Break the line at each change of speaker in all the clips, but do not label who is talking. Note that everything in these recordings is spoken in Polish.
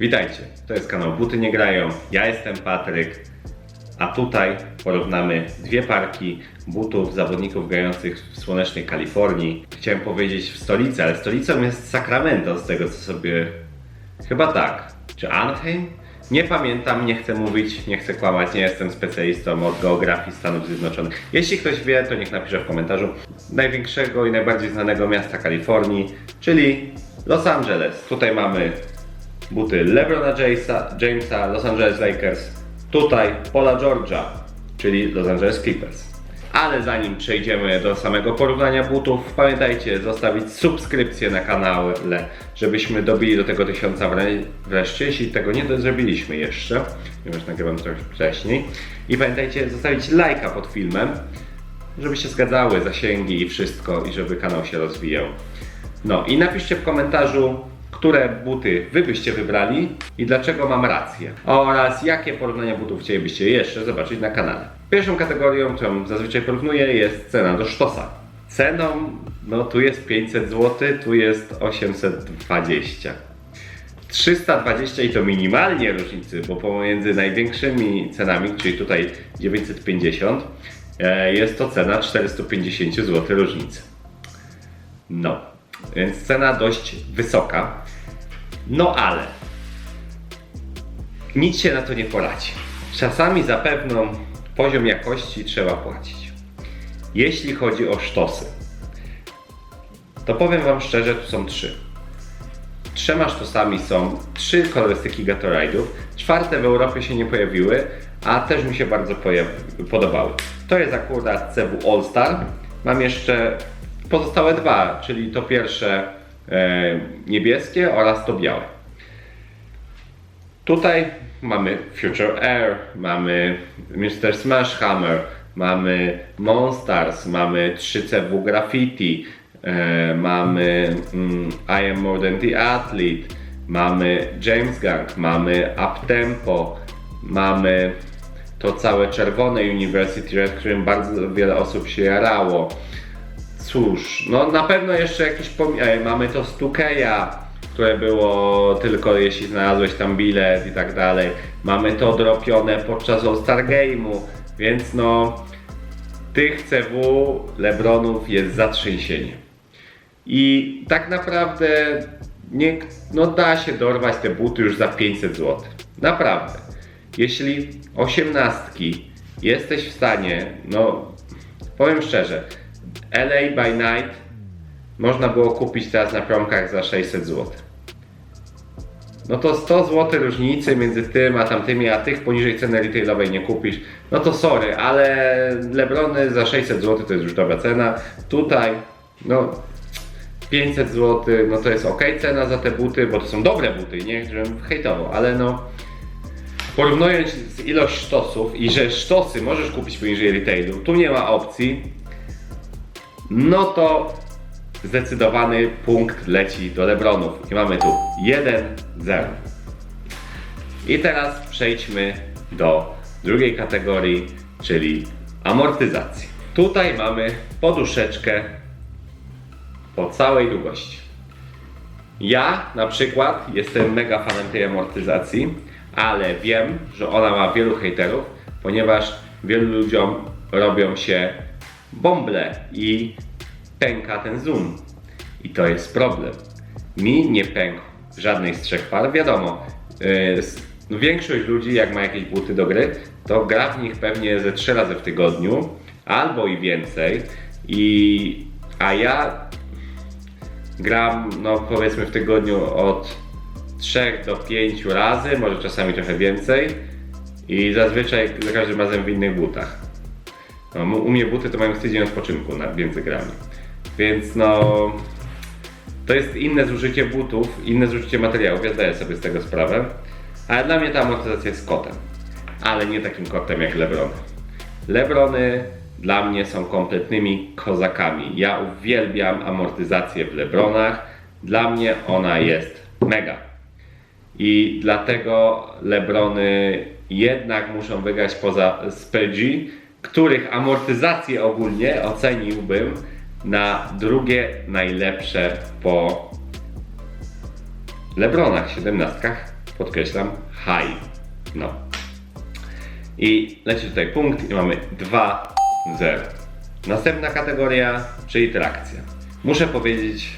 Witajcie, to jest kanał Buty Nie Grają, ja jestem Patryk, a tutaj porównamy dwie parki butów zawodników grających w słonecznej Kalifornii. Chciałem powiedzieć w stolicy, ale stolicą jest Sacramento, z tego co sobie... Chyba tak. Czy Anaheim? Nie pamiętam, nie chcę mówić, nie chcę kłamać, nie jestem specjalistą od geografii Stanów Zjednoczonych. Jeśli ktoś wie, to niech napisze w komentarzu. Największego i najbardziej znanego miasta Kalifornii, czyli Los Angeles. Tutaj mamy buty LeBrona Jamesa, Jamesa, Los Angeles Lakers, tutaj Paula Georgia, czyli Los Angeles Clippers. Ale zanim przejdziemy do samego porównania butów, pamiętajcie zostawić subskrypcję na kanale, żebyśmy dobili do tego tysiąca wre- wreszcie, jeśli tego nie zrobiliśmy jeszcze, ponieważ nagrywam trochę wcześniej. I pamiętajcie zostawić lajka pod filmem, żeby się zgadzały zasięgi i wszystko, i żeby kanał się rozwijał. No i napiszcie w komentarzu, które buty wy byście wybrali i dlaczego mam rację. Oraz jakie porównania butów chcielibyście jeszcze zobaczyć na kanale. Pierwszą kategorią, którą zazwyczaj porównuję, jest cena do sztosa. Ceną, no tu jest 500 zł, tu jest 820. 320 i to minimalnie różnicy, bo pomiędzy największymi cenami, czyli tutaj 950, e, jest to cena 450 zł różnicy. No, więc cena dość wysoka. No ale nic się na to nie poradzi. Czasami za pewną poziom jakości trzeba płacić. Jeśli chodzi o sztosy, to powiem Wam szczerze, tu są trzy. Trzema sztosami są trzy kolorystyki Gatorade'ów. Czwarte w Europie się nie pojawiły, a też mi się bardzo podobały. To jest akurat CW All Star. Mam jeszcze pozostałe dwa, czyli to pierwsze e, niebieskie oraz to białe. Tutaj mamy Future Air, mamy Mr. Smash Hammer, mamy Monsters, mamy 3CW Graffiti, e, mamy mm, I Am More Than The Athlete, mamy James Gang, mamy Uptempo, mamy to całe czerwone University Red, którym bardzo wiele osób się jarało. Cóż, no na pewno jeszcze jakiś pom- mamy to Stukeja, które było tylko jeśli znalazłeś tam bilet i tak dalej. Mamy to dropione podczas All-Star Game'u, więc no tych CW Lebronów jest zatrzęsienie. I tak naprawdę nie, no da się dorwać te buty już za 500 zł. Naprawdę. Jeśli osiemnastki jesteś w stanie, no powiem szczerze, LA by Night można było kupić teraz na promkach za 600 zł. No to 100 zł różnicy między tym a tamtymi, a tych poniżej ceny retailowej nie kupisz. No to sorry, ale Lebrony za 600 zł to jest już dobra cena. Tutaj, no 500 zł, no to jest ok cena za te buty, bo to są dobre buty, nie żebym hejtował, ale no porównując z ilość sztosów i że sztosy możesz kupić poniżej retailu, tu nie ma opcji, no to zdecydowany punkt leci do Lebronów. I mamy tu 1-0. I teraz przejdźmy do drugiej kategorii, czyli amortyzacji. Tutaj mamy poduszeczkę po całej długości. Ja na przykład jestem mega fanem tej amortyzacji, ale wiem, że ona ma wielu hejterów, ponieważ wielu ludziom robią się bąble i pęka ten zoom. I to jest problem. Mi nie pękł żadnej z trzech par. Wiadomo, yy, no większość ludzi, jak ma jakieś buty do gry, to gra w nich pewnie ze trzy razy w tygodniu, albo i więcej. I, a ja gram, no powiedzmy w tygodniu od 3 do 5 razy, może czasami trochę więcej. I zazwyczaj za każdym razem w innych butach. No, u mnie buty to mają tydzień odpoczynku na, między grami. Więc no. To jest inne zużycie butów, inne zużycie materiałów, ja zdaję sobie z tego sprawę. Ale dla mnie ta amortyzacja jest kotem. Ale nie takim kotem jak Lebrony. Lebrony dla mnie są kompletnymi kozakami. Ja uwielbiam amortyzację w Lebronach. Dla mnie ona jest mega. I dlatego Lebrony jednak muszą wygrać poza Spedzi, których amortyzację ogólnie oceniłbym na drugie najlepsze po Lebronach, siedemnastkach. Podkreślam, high. No. I leci tutaj punkt i mamy 2-0. Następna kategoria, czyli trakcja. Muszę powiedzieć,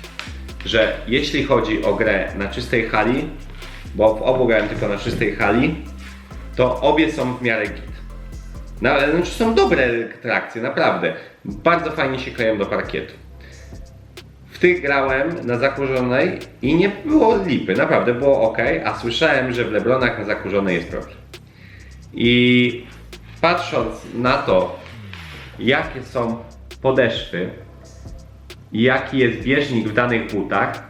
że jeśli chodzi o grę na czystej hali, bo w obu grałem tylko na czystej hali, to obie są w miarę git. No, ale znaczy są dobre trakcje, naprawdę. Bardzo fajnie się kleją do parkietu. W tych grałem na zakurzonej i nie było lipy, naprawdę było ok, a słyszałem, że w Lebronach na zakurzonej jest problem. I patrząc na to, jakie są podeszwy jaki jest bieżnik w danych butach,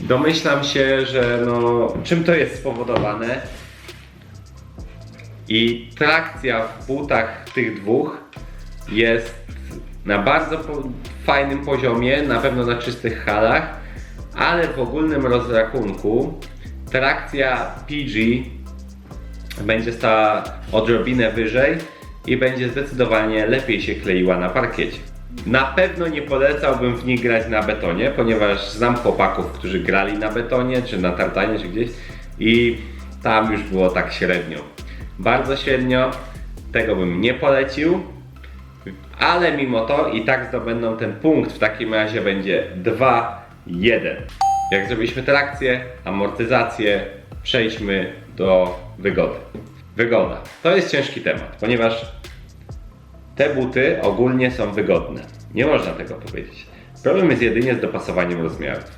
domyślam się, że no, czym to jest spowodowane. I trakcja w butach tych dwóch jest na bardzo po- fajnym poziomie, na pewno na czystych halach, ale w ogólnym rozrachunku trakcja PG będzie stała odrobinę wyżej i będzie zdecydowanie lepiej się kleiła na parkiecie. Na pewno nie polecałbym w nich grać na betonie, ponieważ znam chłopaków, którzy grali na betonie, czy na tartanie, czy gdzieś i tam już było tak średnio. Bardzo średnio, tego bym nie polecił, ale mimo to i tak zdobędą ten punkt. W takim razie będzie 2-1. Jak zrobiliśmy trakcję, amortyzację, przejdźmy do wygody. Wygoda. To jest ciężki temat, ponieważ te buty ogólnie są wygodne. Nie można tego powiedzieć. Problem jest jedynie z dopasowaniem rozmiarów.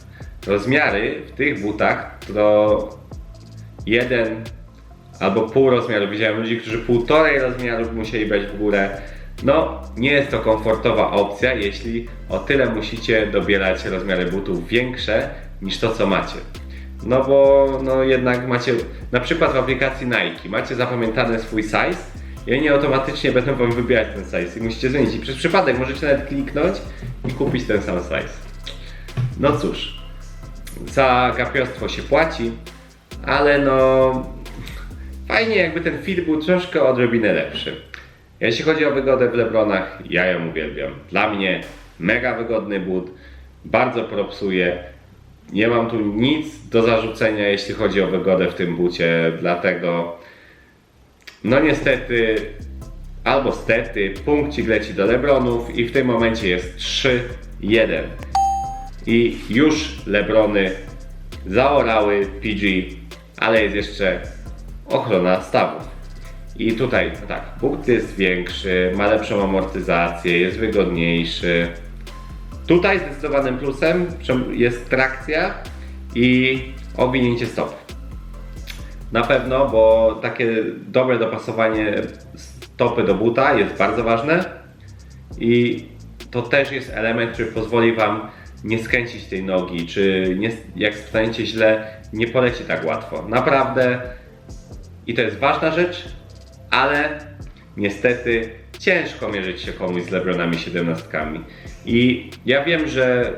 Rozmiary w tych butach to jeden albo pół rozmiaru. Widziałem ludzi, którzy półtorej rozmiaru musieli brać w górę. No, nie jest to komfortowa opcja, jeśli o tyle musicie dobierać rozmiary butów większe niż to, co macie. No bo no jednak macie, na przykład w aplikacji Nike, macie zapamiętany swój size i oni automatycznie będą wam wybierać ten size i musicie zmienić. I przez przypadek możecie nawet kliknąć i kupić ten sam size. No cóż, za gapiostwo się płaci, ale no fajnie jakby ten fit był troszkę odrobinę lepszy. Jeśli chodzi o wygodę w Lebronach, ja ją uwielbiam. Dla mnie mega wygodny but, bardzo propsuje. Nie mam tu nic do zarzucenia, jeśli chodzi o wygodę w tym bucie, dlatego no niestety albo stety punkcik leci do Lebronów i w tym momencie jest 3-1. I już Lebrony zaorały PG, ale jest jeszcze ochrona stawów. I tutaj, no tak, punkt jest większy, ma lepszą amortyzację, jest wygodniejszy. Tutaj zdecydowanym plusem jest trakcja i owinięcie stopy. Na pewno, bo takie dobre dopasowanie stopy do buta jest bardzo ważne i to też jest element, który pozwoli Wam nie skręcić tej nogi, czy nie, jak staniecie źle, nie poleci tak łatwo. Naprawdę i to jest ważna rzecz, ale niestety ciężko mierzyć się komuś z Lebronami 17. I ja wiem, że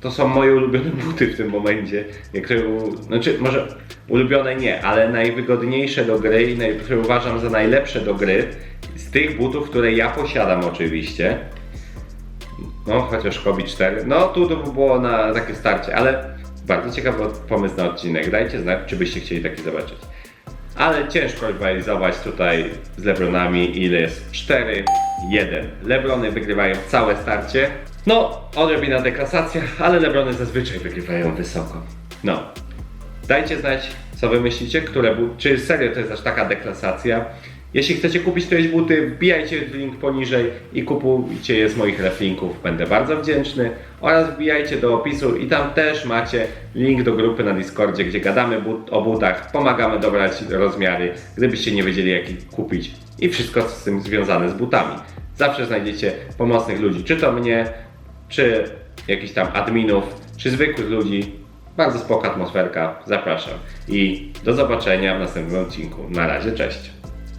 to są moje ulubione buty w tym momencie, które, u- znaczy może ulubione nie, ale najwygodniejsze do gry i które uważam za najlepsze do gry z tych butów, które ja posiadam oczywiście. No, chociaż Kobi 4. No, tu to by było na takie starcie, ale bardzo ciekawy pomysł na odcinek. Dajcie znać, czy byście chcieli taki zobaczyć. Ale ciężko rywalizować tutaj z Lebronami, ile jest 4-1. Lebrony wygrywają całe starcie. No, odrobina deklasacja, ale Lebrony zazwyczaj wygrywają wysoko. No, Dajcie znać, co wy myślicie, które czy serio to jest aż taka deklasacja. Jeśli chcecie kupić któreś buty, wbijajcie w link poniżej i kupujcie je z moich reflinków. Będę bardzo wdzięczny. Oraz wbijajcie do opisu i tam też macie link do grupy na Discordzie, gdzie gadamy but- o butach, pomagamy dobrać rozmiary, gdybyście nie wiedzieli jaki kupić i wszystko z tym związane z butami. Zawsze znajdziecie pomocnych ludzi, czy to mnie, czy jakichś tam adminów, czy zwykłych ludzi, bardzo spoko atmosferka, zapraszam. I do zobaczenia w następnym odcinku. Na razie, cześć.